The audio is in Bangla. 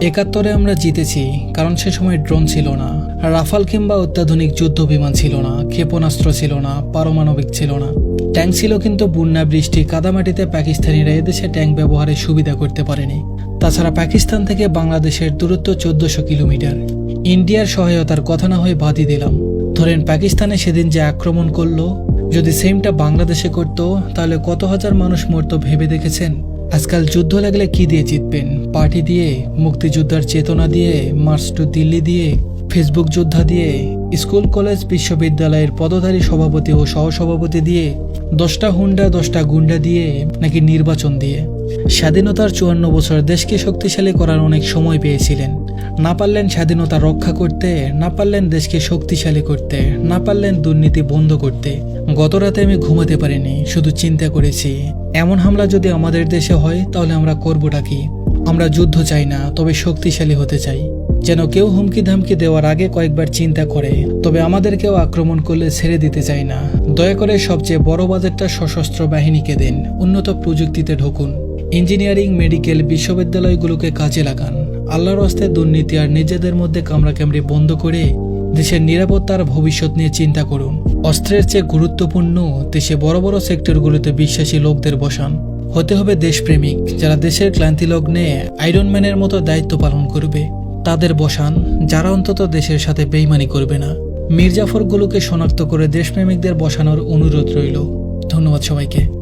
একাত্তরে আমরা জিতেছি, কারণ সে সময় ড্রোন ছিল না। রাফাল কিংবা অত্যাধুনিক যুদ্ধ বিমান ছিল না, ক্ষেপণাস্ত্র ছিল না, পারমাণবিক ছিল না। ট্যাঙ্ক ছিল কিন্তু বন্যা বৃষ্টি, কাদামাটিতে পাকিস্তানিরা এদেশে ট্যাঙ্ক ব্যবহারের সুবিধা করতে পারেনি। তাছাড়া পাকিস্তান থেকে বাংলাদেশের দূরত্ব চোদ্দশো কিলোমিটার। ইন্ডিয়ার সহায়তার কথা না হয়ে বাদই দিলাম। ধরেন পাকিস্তানে সেদিন যে আক্রমণ করল, যদি সেমটা বাংলাদেশে করতো, তাহলে কত হাজার মানুষ মরতো ভেবে দেখেছেন? আজকাল যুদ্ধ লাগলে কি দিয়ে জিতবেন? পার্টি দিয়ে, মুক্তিযোদ্ধার চেতনা দিয়ে, মার্চ টু দিল্লি দিয়ে, ফেসবুক যোদ্ধা দিয়ে, স্কুল, কলেজ, বিশ্ববিদ্যালয়ের পদধারী সভাপতি ও সহসভাপতি দিয়ে, দশটা হুন্ডা, দশটা গুন্ডা দিয়ে, নাকি নির্বাচন দিয়ে? স্বাধীনতার চুয়ান্ন বছর দেশকে শক্তিশালী করার অনেক সময় পেয়েছিলেন। না পারলেন স্বাধীনতা রক্ষা করতে, না পারলেন দেশকে শক্তিশালী করতে, না পারলেন দুর্নীতি বন্ধ করতে। গত রাতে আমি ঘুমাতে পারিনি, শুধু চিন্তা করেছি, এমন হামলা যদি আমাদের দেশে হয়, তাহলে আমরা করবোটা কি? আমরা যুদ্ধ চাই না, তবে শক্তিশালী হতে চাই। যেন কেউ হুমকি ধামকি দেওয়ার আগে কয়েকবার চিন্তা করে, তবে আমাদেরকেও আক্রমণ করলে ছেড়ে দিতে চাই না। দয়া করে সবচেয়ে বড় বাজেটটা সশস্ত্র বাহিনীকে দিন, উন্নত প্রযুক্তিতে ঢুকুন। ইঞ্জিনিয়ারিং, মেডিকেল বিশ্ববিদ্যালয়গুলোকে কাজে লাগান। আল্লাহর হস্তে দুর্নীতি আর নিজেদের মধ্যে কামড়াকামড়ি বন্ধ করে দেশের নিরাপত্তার ভবিষ্যৎ নিয়ে চিন্তা করুন। অস্ত্রের চেয়ে গুরুত্বপূর্ণ দেশে বড় বড় সেক্টরগুলোতে বিশ্বাসী লোকদের বসান। হতে হবে দেশপ্রেমিক, যারা দেশের ক্লান্তি লগ্নে আয়রন ম্যানের মতো দায়িত্ব পালন করবে। তাদের বসান, যারা অন্তত দেশের সাথে বেইমানি করবে না। মির্জাফরগুলোকে শনাক্ত করে দেশপ্রেমিকদের বসানোর অনুরোধ রইল। ধন্যবাদ সবাইকে।